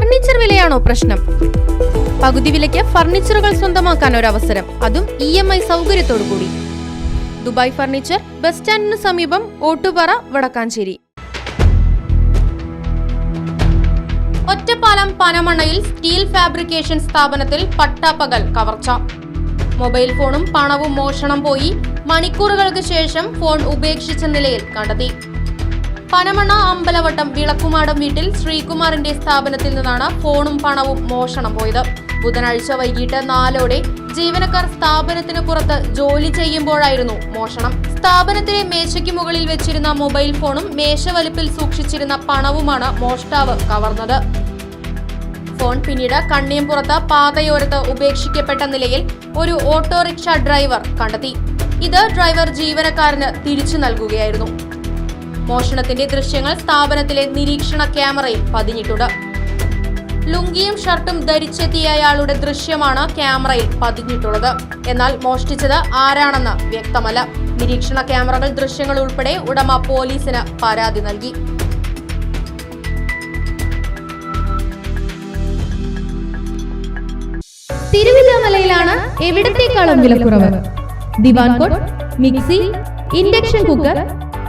Furniture വിലയാണോ പ്രശ്നം? പകുതി വിലയ്ക്ക് ഫർണിച്ചറുകൾ സ്വന്തമാക്കാൻ ഒരു അവസരം അതും ഇ എം ഐ സൗകര്യത്തോടു കൂടി ദുബായ് ഫർണിച്ചർ ബസ് സ്റ്റാൻഡിന് സമീപം ഓട്ടുപാറ വടക്കാഞ്ചേരി. ഒറ്റപ്പാലം പനമണയിൽ സ്റ്റീൽ ഫാബ്രിക്കേഷൻ സ്ഥാപനത്തിൽ പട്ടാപ്പകൽ കവർച്ച. മൊബൈൽ ഫോണും പണവും മോഷണം പോയി മണിക്കൂറുകൾക്ക് ശേഷം ഫോൺ ഉപേക്ഷിച്ച നിലയിൽ കണ്ടെത്തി. പനമണ്ണ അമ്പലവട്ടം വിളക്കുമാടം വീട്ടിൽ ശ്രീകുമാറിന്റെ സ്ഥാപനത്തിൽ നിന്നാണ് ഫോണും പണവും മോഷണം പോയത്. ബുധനാഴ്ച വൈകിട്ട് നാലോടെ ജീവനക്കാർ സ്ഥാപനത്തിന് പുറത്ത് ജോലി ചെയ്യുമ്പോഴായിരുന്നു മോഷണം. സ്ഥാപനത്തിലെ മേശയ്ക്ക് മുകളിൽ വെച്ചിരുന്ന മൊബൈൽ ഫോണും മേശവലിപ്പിൽ സൂക്ഷിച്ചിരുന്ന പണവുമാണ് മോഷ്ടാവ് കവർന്നത്. ഫോൺ പിന്നീട് കണ്ണിയംപുറത്ത് പാതയോരത്ത് ഉപേക്ഷിക്കപ്പെട്ട നിലയിൽ ഒരു ഓട്ടോറിക്ഷ ഡ്രൈവർ കണ്ടെത്തി. ഇത് ഡ്രൈവർ ജീവനക്കാരന് തിരിച്ചു നൽകുകയായിരുന്നു. മോഷണത്തിന്റെ ദൃശ്യങ്ങൾ സ്ഥാപനത്തിലെ നിരീക്ഷണ ക്യാമറയിൽ പതിഞ്ഞിട്ടുണ്ട്. ലുങ്കിയും ഷർട്ടും ധരിച്ചെത്തിയ അയാളുടെ ദൃശ്യമാണ് ക്യാമറയിൽ പതിഞ്ഞിട്ടുള്ളത്. എന്നാൽ മോഷ്ടിച്ചത് ആരാണെന്ന് വ്യക്തമല്ല. നിരീക്ഷണ ക്യാമറകൾ ദൃശ്യങ്ങൾ ഉൾപ്പെടെ ഉടമ പോലീസിന് പരാതി നൽകി. തിരുവില്ലാമലയിലാണ് എവിടത്തേക്കാളും വിലക്കുറവ്? Diwan cot mixie induction cooker